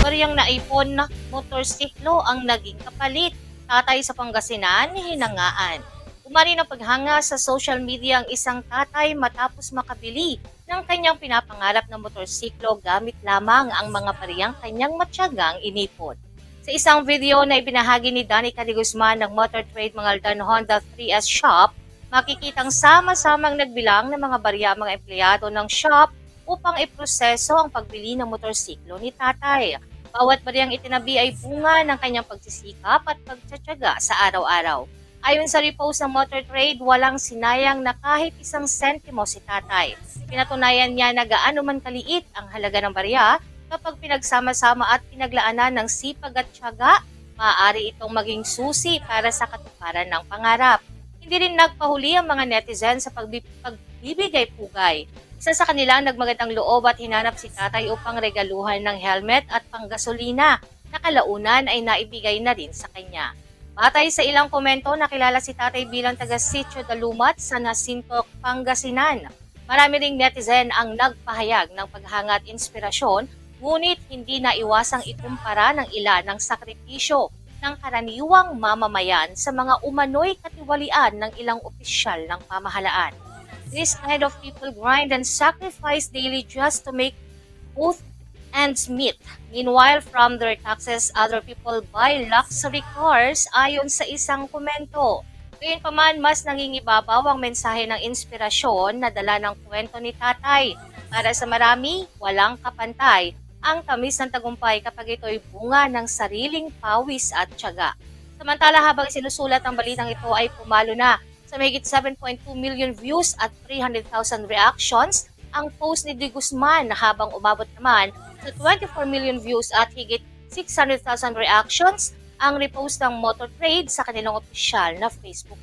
baryang naipon na motorsiklo ang naging kapalit. Tatay sa Pangasinan, hinangaan. Umari ng paghanga sa social media ang isang tatay matapos makabili ng kanyang pinapangarap na motorsiklo gamit lamang ang mga bariyang kanyang matyagang inipon. Sa isang video na ibinahagi ni Danica de Guzman ng Motor Trade Mangaldan Honda 3S Shop, makikitang sama-samang nagbilang ng mga barya mga empleyado ng shop upang iproseso ang pagbili ng motorsiklo ni tatay. Bawat bariyang itinabi ay bunga ng kanyang pagsisikap at pagtsatsaga sa araw-araw. Ayon sa repost ng Motor Trade, walang sinayang na kahit isang sentimo si tatay. Pinatunayan niya na gaano man kaliit ang halaga ng barya kapag pinagsama-sama at pinaglaanan ng sipag at tiyaga, maaari itong maging susi para sa katuparan ng pangarap. Hindi rin nagpahuli ang mga netizen sa pagbi- pagbibigay pugay. Isa sa kanila ang nagmagandang loob at hinanap si tatay upang regaluhan ng helmet at panggasolina na kalaunan ay naibigay na rin sa kanya. Batay sa ilang komento, nakilala si tatay bilang taga Sitio Dalumat sa Nasintok, Pangasinan. Marami ring netizen ang nagpahayag ng paghanga at inspirasyon, ngunit hindi na iwasang ikumpara ng ilan ng sakripisyo ng karaniwang mamamayan sa mga umano'y katiwalian ng ilang opisyal ng pamahalaan. This kind of people grind and sacrifice daily just to make both ends meet. Meanwhile, from their taxes, other people buy luxury cars ayon sa isang komento. Gayunpaman, mas nangingibabaw ang mensahe ng inspirasyon na dala ng kwento ni tatay. Para sa marami, walang kapantay ang tamis ng tagumpay kapag ito'y bunga ng sariling pawis at tiyaga. Samantala habang sinusulat ang balitang ito ay pumalo na sa mahigit 7.2 million views at 300,000 reactions ang post ni De Guzman habang umabot naman sa 24 million views at higit 600,000 reactions ang repost ng Motor Trade sa kanilang opisyal na Facebook